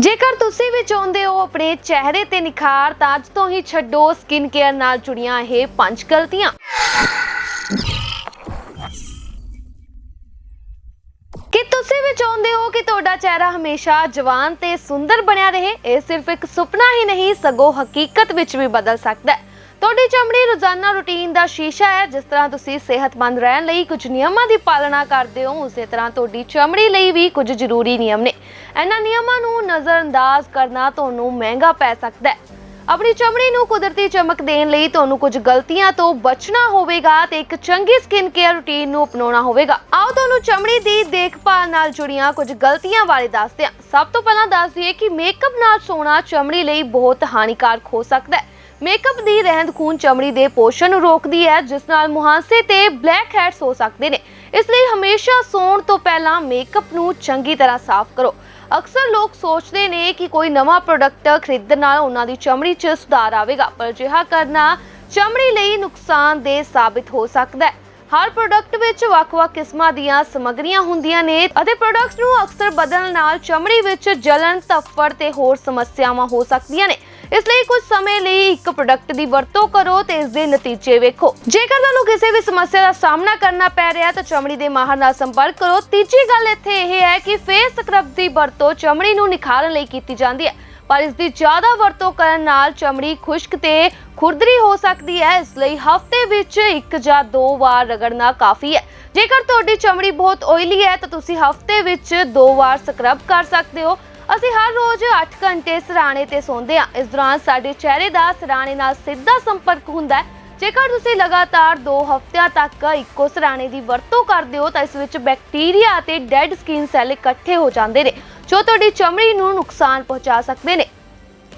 ਜੇਕਰ ਤੁਸੀਂ ਵੀ ਚਾਹੁੰਦੇ ਹੋ ਆਪਣੇ ਚਿਹਰੇ ਤੇ ਨਿਖਾਰ, ਤਾਂ ਅੱਜ ਤੋਂ ਹੀ ਛੱਡੋ ਸਕਿਨ ਕੇਅਰ ਨਾਲ ਜੁੜੀਆਂ ਇਹ ਪੰਜ ਗਲਤੀਆਂ। ਕਿ ਤੁਸੀਂ ਵੀ ਚਾਹੁੰਦੇ ਹੋ ਕਿ ਤੁਹਾਡਾ ਚਿਹਰਾ ਹਮੇਸ਼ਾ ਜਵਾਨ ਤੇ ਸੁੰਦਰ ਬਣਿਆ ਰਹੇ? ਇਹ ਸਿਰਫ ਇੱਕ ਸੁਪਨਾ ਹੀ ਨਹੀਂ, ਸਗੋਂ ਹਕੀਕਤ ਵਿੱਚ ਵੀ ਬਦਲ ਸਕਦਾ ਹੈ। ਤੁਹਾਡੀ ਚਮੜੀ ਰੋਜ਼ਾਨਾ ਰੁਟੀਨ ਦਾ ਸ਼ੀਸ਼ਾ ਹੈ, ਜਿਸ ਤਰ੍ਹਾਂ ਤੁਸੀਂ ਸਿਹਤਮੰਦ ਰਹਿਣ ਲਈ ਕੁਝ ਨਿਯਮਾਂ ਦੀ ਪਾਲਣਾ ਕਰਦੇ ਹੋ, ਉਸੇ ਤਰ੍ਹਾਂ ਤੁਹਾਡੀ ਚਮੜੀ ਲਈ ਵੀ ਕੁਝ ਜ਼ਰੂਰੀ ਨਿਯਮ ਨੇ। ਇਹਨਾਂ ਨਿਯਮਾਂ ਨੂੰ ਨਜ਼ਰਅੰਦਾਜ਼ ਕਰਨਾ ਤੁਹਾਨੂੰ ਮਹਿੰਗਾ ਪੈ ਸਕਦਾ ਹੈ। ਆਪਣੀ ਚਮੜੀ ਨੂੰ ਕੁਦਰਤੀ ਚਮਕ ਦੇਣ ਲਈ ਤੁਹਾਨੂੰ ਕੁਝ ਗਲਤੀਆਂ ਤੋਂ ਬਚਣਾ ਹੋਵੇਗਾ ਤੇ ਇੱਕ ਚੰਗੀ ਸਕਿਨ ਕੇਅਰ ਰੁਟੀਨ ਨੂੰ ਅਪਣਾਉਣਾ ਹੋਵੇਗਾ। ਆਓ ਤੁਹਾਨੂੰ ਚਮੜੀ ਦੀ ਦੇਖਭਾਲ ਨਾਲ ਜੁੜੀਆਂ ਕੁਝ ਗਲਤੀਆਂ ਬਾਰੇ ਦੱਸਦੇ ਹਾਂ। ਸਭ ਤੋਂ ਪਹਿਲਾਂ ਦੱਸ ਦਈਏ ਕਿ ਮੇਕਅਪ ਨਾਲ ਸੋਣਾ ਚਮੜੀ ਲਈ ਬਹੁਤ ਹਾਨੀਕਾਰਕ ਹੋ ਸਕਦਾ ਹੈ। ਮੇਕਅਪ ਦੀ ਰਹਿੰਦ ਖੂਨ ਚਮੜੀ ਦੇ ਪੋਸ਼ਣ ਨੂੰ ਰੋਕਦੀ ਹੈ ਜਿਸ ਨਾਲ ਮੁਹਾਂਸੇ ਤੇ ਬਲੈਕ ਹੈਡਸ ਹੋ ਸਕਦੇ ਨੇ। ਇਸ ਲਈ ਹਮੇਸ਼ਾ ਸੌਣ ਤੋਂ ਪਹਿਲਾਂ ਮੇਕਅਪ ਨੂੰ ਚੰਗੀ ਤਰ੍ਹਾਂ ਸਾਫ਼ ਕਰੋ। ਅਕਸਰ ਲੋਕ ਸੋਚਦੇ ਨੇ ਕਿ ਕੋਈ ਨਵਾਂ ਪ੍ਰੋਡਕਟ ਖਰੀਦਣ ਨਾਲ ਉਹਨਾਂ ਦੀ ਚਮੜੀ 'ਚ ਸੁਧਾਰ ਆਵੇਗਾ ਪਰ ਅਜਿਹਾ ਕਰਨਾ ਚਮੜੀ ਲਈ ਨੁਕਸਾਨਦੇਹ ਸਾਬਿਤ ਹੋ ਸਕਦਾ ਹੈ। ਹਰ ਪ੍ਰੋਡਕਟ ਵਿੱਚ ਵੱਖ-ਵੱਖ ਕਿਸਮਾਂ ਦੀਆਂ ਸਮੱਗਰੀਆਂ ਹੁੰਦੀਆਂ ਨੇ ਅਤੇ ਪ੍ਰੋਡਕਟਸ ਨੂੰ ਅਕਸਰ ਬਦਲਣ ਨਾਲ ਚਮੜੀ ਵਿੱਚ ਜਲਣ, ਧੱਫੜ ਤੇ ਹੋਰ ਸਮੱਸਿਆਵਾਂ ਹੋ ਸਕਦੀਆਂ ਨੇ। ਇਸ ਲਈ ਕੁਝ ਸਮੇਂ ਲਈ ਇੱਕ ਪ੍ਰੋਡਕਟ ਦੀ ਵਰਤੋਂ ਕਰੋ ਤੇ ਇਸ ਦੇ ਨਤੀਜੇ ਵੇਖੋ। ਜੇਕਰ ਤੁਹਾਨੂੰ ਕਿਸੇ ਵੀ ਸਮੱਸਿਆ ਦਾ ਸਾਹਮਣਾ ਕਰਨਾ ਪੈ ਰਿਹਾ ਤਾਂ ਚਮੜੀ ਦੇ ਮਾਹਰ ਨਾਲ ਸੰਪਰਕ ਕਰੋ। ਤੀਜੀ ਗੱਲ ਇੱਥੇ ਇਹ ਹੈ ਕਿ ਫੇਸ ਸਕਰਬ ਦੀ ਵਰਤੋਂ ਚਮੜੀ ਨੂੰ ਨਿਖਾਰਨ ਲਈ ਕੀਤੀ ਜਾਂਦੀ ਹੈ। ਪਰ ਇਸ ਦੀ ਜ਼ਿਆਦਾ ਵਰਤੋਂ ਕਰਨ ਨਾਲ ਚਮੜੀ ਖੁਸ਼ਕ ਤੇ ਖੁਰਦਰੀ ਹੋ ਸਕਦੀ ਹੈ। ਇਸ ਲਈ ਹਫ਼ਤੇ ਵਿੱਚ ਇੱਕ ਜਾਂ ਦੋ ਵਾਰ ਰਗੜਨਾ ਕਾਫੀ ਹੈ। ਜੇਕਰ ਤੁਹਾਡੀ ਚਮੜੀ ਬਹੁਤ ਓਇਲੀ ਹੈ ਤਾਂ ਤੁਸੀਂ ਹਫ਼ਤੇ ਵਿੱਚ ਦੋ ਵਾਰ ਸਕਰਬ ਕਰ ਸਕਦੇ ਹੋ। ਅਸੀਂ ਹਰ ਰੋਜ਼ 8 ਘੰਟੇ ਸਰਾਣੇ ਤੇ ਸੌਂਦੇ ਹਾਂ। ਇਸ ਦੌਰਾਨ ਸਾਡੇ ਚਿਹਰੇ ਦਾ ਸਰਾਣੇ ਨਾਲ ਸਿੱਧਾ ਸੰਪਰਕ ਹੁੰਦਾ ਹੈ। ਜੇਕਰ ਤੁਸੀਂ ਲਗਾਤਾਰ 2 ਹਫ਼ਤਿਆਂ ਤੱਕ ਇੱਕੋ ਸਰਾਣੇ ਦੀ ਵਰਤੋਂ ਕਰਦੇ ਹੋ, ਤਾਂ ਇਸ ਵਿੱਚ ਬੈਕਟੀਰੀਆ ਅਤੇ ਡੈਡ ਸਕਿਨ ਸੈੱਲ ਇਕੱਠੇ ਹੋ ਜਾਂਦੇ ਨੇ, ਜੋ ਤੁਹਾਡੀ ਚਮੜੀ ਨੂੰ ਨੁਕਸਾਨ ਪਹੁੰਚਾ ਸਕਦੇ ਨੇ।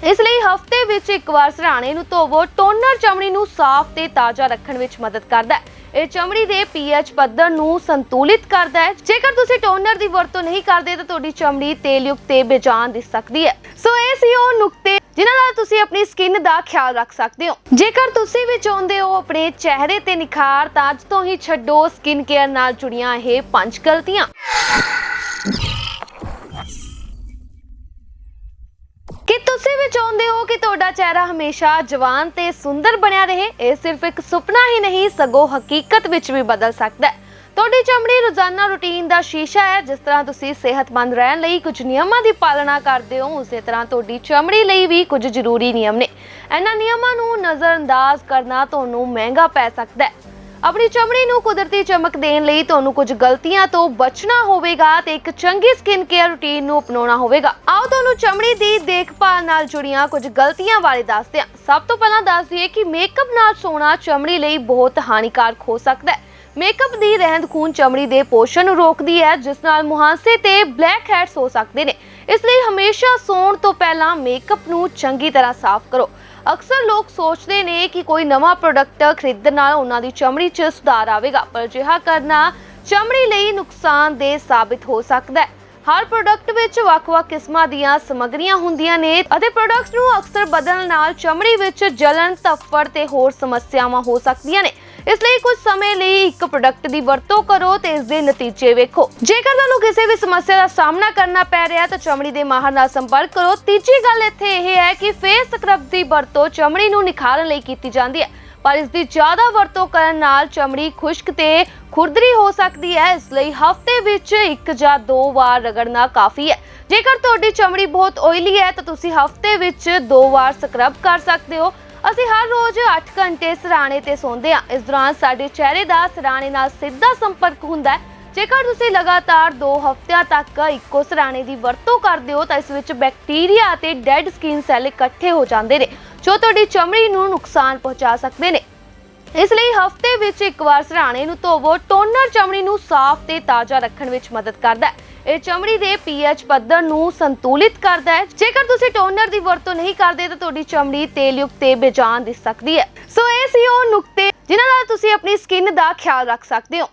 ਇਸ ਲਈ ਹਫ਼ਤੇ ਵਿੱਚ ਇੱਕ ਵਾਰ ਸਰਾਣੇ ਨੂੰ ਧੋਵੋ। ਟੋਨਰ ਚਮੜੀ ਨੂੰ ਸਾਫ਼ ਤੇ ਤਾਜ਼ਾ ਰੱਖਣ ਵਿੱਚ ਮਦਦ ਕਰਦਾ ਹੈ। ਇਹ ਚਮੜੀ ਦੇ ਪੀਐਚ ਪੱਧਰ ਨੂੰ ਸੰਤੁਲਿਤ ਕਰਦਾ ਹੈ। ਜੇਕਰ ਤੁਸੀਂ ਟੋਨਰ ਦੀ ਵਰਤੋਂ ਨਹੀਂ ਕਰਦੇ, ਤਾਂ ਤੁਹਾਡੀ ਚਮੜੀ ਤੇਲਯੁਕਤ ਤੇ ਬੇਜਾਨ ਦਿਸ ਸਕਦੀ ਹੈ। ਸੋ ਇਹ ਸੀ ਉਹ ਨੁਕਤੇ ਜਿਨ੍ਹਾਂ ਨਾਲ ਤੁਸੀਂ ਆਪਣੀ ਸਕਿਨ ਦਾ ਖਿਆਲ ਰੱਖ ਸਕਦੇ ਹੋ। ਜੇਕਰ ਤੁਸੀਂ ਵੀ ਚਾਹੁੰਦੇ ਹੋ ਆਪਣੇ ਚਿਹਰੇ ਤੇ ਨਿਖਾਰ, ਤਾਂ ਅੱਜ ਤੋਂ ਹੀ ਛੱਡੋ ਸਕਿਨ ਕੇਅਰ ਨਾਲ ਜੁੜੀਆਂ ਇਹ ਪੰਜ ਗਲਤੀਆਂ। ਚਾਹੁੰਦੇ ਹੋ ਕਿ ਤੁਹਾਡਾ ਚਿਹਰਾ ਹਮੇਸ਼ਾ ਜਵਾਨ ਤੇ ਸੁੰਦਰ ਬਣਿਆ ਰਹੇ? ਇਹ ਸਿਰਫ ਇੱਕ ਸੁਪਨਾ ਹੀ ਨਹੀਂ, ਸਗੋਂ ਹਕੀਕਤ ਵਿੱਚ ਵੀ ਬਦਲ ਸਕਦਾ ਹੈ। ਤੁਹਾਡੀ ਚਮੜੀ ਰੋਜ਼ਾਨਾ ਰੁਟੀਨ ਦਾ ਸ਼ੀਸ਼ਾ ਹੈ, ਜਿਸ ਤਰ੍ਹਾਂ ਤੁਸੀਂ ਸਿਹਤਮੰਦ ਰਹਿਣ ਲਈ ਕੁਝ ਨਿਯਮਾਂ ਦੀ ਪਾਲਣਾ ਕਰਦੇ ਹੋ, ਉਸੇ ਤਰ੍ਹਾਂ ਤੁਹਾਡੀ ਚਮੜੀ ਲਈ ਵੀ ਕੁਝ ਜ਼ਰੂਰੀ ਨਿਯਮ ਨੇ। ਇਹਨਾਂ ਨਿਯਮਾਂ ਨੂੰ ਨਜ਼ਰਅੰਦਾਜ਼ ਕਰਨਾ ਤੁਹਾਨੂੰ ਮਹਿੰਗਾ ਪੈ ਸਕਦਾ ਹੈ। ਆਪਣੀ ਚਮੜੀ ਨੂੰ ਕੁਦਰਤੀ ਚਮਕ ਦੇਣ ਲਈ ਤੁਹਾਨੂੰ ਕੁਝ ਗਲਤੀਆਂ ਤੋਂ ਬਚਣਾ ਹੋਵੇਗਾ ਤੇ ਇੱਕ ਚੰਗੀ ਸਕਿਨ ਕੇਅਰ ਰੁਟੀਨ ਨੂੰ ਅਪਣਾਉਣਾ ਹੋਵੇਗਾ। ਆਓ ਤੁਹਾਨੂੰ ਚਮੜੀ ਦੀ ਦੇਖਭਾਲ ਨਾਲ ਜੁੜੀਆਂ ਕੁਝ ਗਲਤੀਆਂ ਬਾਰੇ ਦੱਸਦੇ ਹਾਂ। ਸਭ ਤੋਂ ਪਹਿਲਾਂ ਦੱਸ ਦਈਏ ਕਿ ਮੇਕਅਪ ਨਾਲ ਸੋਨਾ ਚਮੜੀ ਲਈ ਬਹੁਤ ਹਾਨੀਕਾਰਕ ਹੋ ਸਕਦਾ ਹੈ। ਮੇਕਅਪ ਦੀ ਰਹਿੰਦ ਖੂਨ ਚਮੜੀ ਦੇ ਪੋਸ਼ਣ ਨੂੰ ਰੋਕਦੀ ਹੈ, ਜਿਸ ਨਾਲ ਮੁਹਾਂਸੇ ਤੇ ਬਲੈਕ ਹੈਡਸ ਹੋ ਸਕਦੇ ਨੇ। ਇਸ ਲਈ ਹਮੇਸ਼ਾ ਸੌਣ ਤੋਂ ਪਹਿਲਾਂ ਮੇਕਅਪ ਨੂੰ ਚੰਗੀ ਤਰ੍ਹਾਂ ਸਾਫ਼ ਕਰੋ। ਅਕਸਰ ਲੋਕ ਸੋਚਦੇ ਨੇ ਕਿ ਕੋਈ ਨਵਾਂ ਪ੍ਰੋਡਕਟ ਖਰੀਦਣ ਨਾਲ ਉਹਨਾਂ ਦੀ ਚਮੜੀ 'ਚ ਸੁਧਾਰ ਆਵੇਗਾ ਪਰ ਅਜਿਹਾ ਕਰਨਾ ਚਮੜੀ ਲਈ ਨੁਕਸਾਨਦੇਹ ਸਾਬਿਤ ਹੋ ਸਕਦਾ ਹੈ। ਹਰ ਪ੍ਰੋਡਕਟ ਵਿੱਚ ਵੱਖ-ਵੱਖ ਕਿਸਮਾਂ ਦੀਆਂ ਸਮੱਗਰੀਆਂ ਹੁੰਦੀਆਂ ਨੇ ਅਤੇ ਪ੍ਰੋਡਕਟਸ ਨੂੰ ਅਕਸਰ ਬਦਲਣ ਨਾਲ ਚਮੜੀ ਵਿੱਚ ਜਲਣ, ਧੱਫੜ ਤੇ ਹੋਰ ਸਮੱਸਿਆਵਾਂ ਹੋ ਸਕਦੀਆਂ ਨੇ। ਇਸ ਲਈ ਕੁਝ ਸਮੇਂ ਲਈ ਇੱਕ ਪ੍ਰੋਡਕਟ ਦੀ ਵਰਤੋਂ ਕਰੋ ਤੇ ਇਸ ਦੇ ਨਤੀਜੇ ਵੇਖੋ। ਜੇਕਰ ਤੁਹਾਨੂੰ ਕਿਸੇ ਵੀ ਸਮੱਸਿਆ ਦਾ ਸਾਹਮਣਾ ਕਰਨਾ ਪੈ ਰਿਹਾ ਤਾਂ ਚਮੜੀ ਦੇ ਮਾਹਰ ਨਾਲ ਸੰਪਰਕ ਕਰੋ। ਤੀਜੀ ਗੱਲ ਇੱਥੇ ਇਹ ਹੈ ਕਿ ਫੇਸ ਸਕਰਬ ਦੀ ਵਰਤੋਂ ਚਮੜੀ ਨੂੰ ਨਿਖਾਰਨ ਲਈ ਕੀਤੀ ਜਾਂਦੀ ਹੈ। ਪਰ ਇਸ ਦੀ ਜ਼ਿਆਦਾ ਵਰਤੋਂ ਕਰਨ ਨਾਲ ਚਮੜੀ ਖੁਸ਼ਕ ਤੇ ਖੁਰਦਰੀ ਹੋ ਸਕਦੀ ਹੈ। ਇਸ ਲਈ ਹਫ਼ਤੇ ਵਿੱਚ ਇੱਕ ਜਾਂ ਦੋ ਵਾਰ ਰਗੜਨਾ ਕਾਫੀ ਹੈ। ਜੇਕਰ ਤੁਹਾਡੀ ਚਮੜੀ ਬਹੁਤ ਓਇਲੀ ਹੈ ਤਾਂ ਤੁਸੀਂ ਹਫ਼ਤੇ ਵਿੱਚ ਦੋ ਵਾਰ ਸਕਰਬ ਕਰ ਸਕਦੇ ਹੋ। ਅਸੀਂ ਹਰ ਰੋਜ਼ 8 ਘੰਟੇ ਸਰਾਣੇ ਤੇ ਸੌਂਦੇ ਹਾਂ। ਇਸ ਦੌਰਾਨ ਸਾਡੇ ਚਿਹਰੇ ਦਾ ਸਰਾਣੇ ਨਾਲ ਸਿੱਧਾ ਸੰਪਰਕ ਹੁੰਦਾ ਹੈ। ਜੇਕਰ ਤੁਸੀਂ ਲਗਾਤਾਰ 2 ਹਫ਼ਤਿਆਂ ਤੱਕ ਇੱਕੋ ਸਰਾਣੇ ਦੀ ਵਰਤੋਂ ਕਰਦੇ ਹੋ, ਤਾਂ ਇਸ ਵਿੱਚ ਬੈਕਟੀਰੀਆ ਅਤੇ ਡੈਡ ਸਕਿਨ ਸੈੱਲ ਇਕੱਠੇ ਹੋ ਜਾਂਦੇ ਨੇ, ਜੋ ਤੁਹਾਡੀ ਚਮੜੀ ਨੂੰ ਨੁਕਸਾਨ ਪਹੁੰਚਾ ਸਕਦੇ ਨੇ। ਇਸ ਲਈ ਹਫ਼ਤੇ ਵਿੱਚ ਇੱਕ ਵਾਰ ਸਰਾਣੇ ਨੂੰ ਧੋਵੋ, ਟੋਨਰ ਚਮੜੀ ਨੂੰ ਸਾਫ਼ ਤੇ ਤਾਜ਼ਾ ਰੱਖਣ ਵਿੱਚ ਮਦਦ ਕਰਦਾ ਹੈ। ਇਹ ਚਮੜੀ ਦੇ ਪੀਐਚ ਪੱਧਰ ਨੂੰ ਸੰਤੁਲਿਤ ਕਰਦਾ ਹੈ। ਜੇਕਰ ਤੁਸੀਂ ਟੋਨਰ ਦੀ ਵਰਤੋਂ ਨਹੀਂ ਕਰਦੇ, ਤਾਂ ਤੁਹਾਡੀ ਚਮੜੀ ਤੇਲਯੁਕਤ ਤੇ ਬੇਜਾਨ ਦਿਸ ਸਕਦੀ ਹੈ। ਸੋ ਇਹ ਸੀ ਉਹ ਨੁਕਤੇ ਜਿਨ੍ਹਾਂ ਨਾਲ ਤੁਸੀਂ ਆਪਣੀ ਸਕਿਨ ਦਾ ਖਿਆਲ ਰੱਖ ਸਕਦੇ ਹੋ।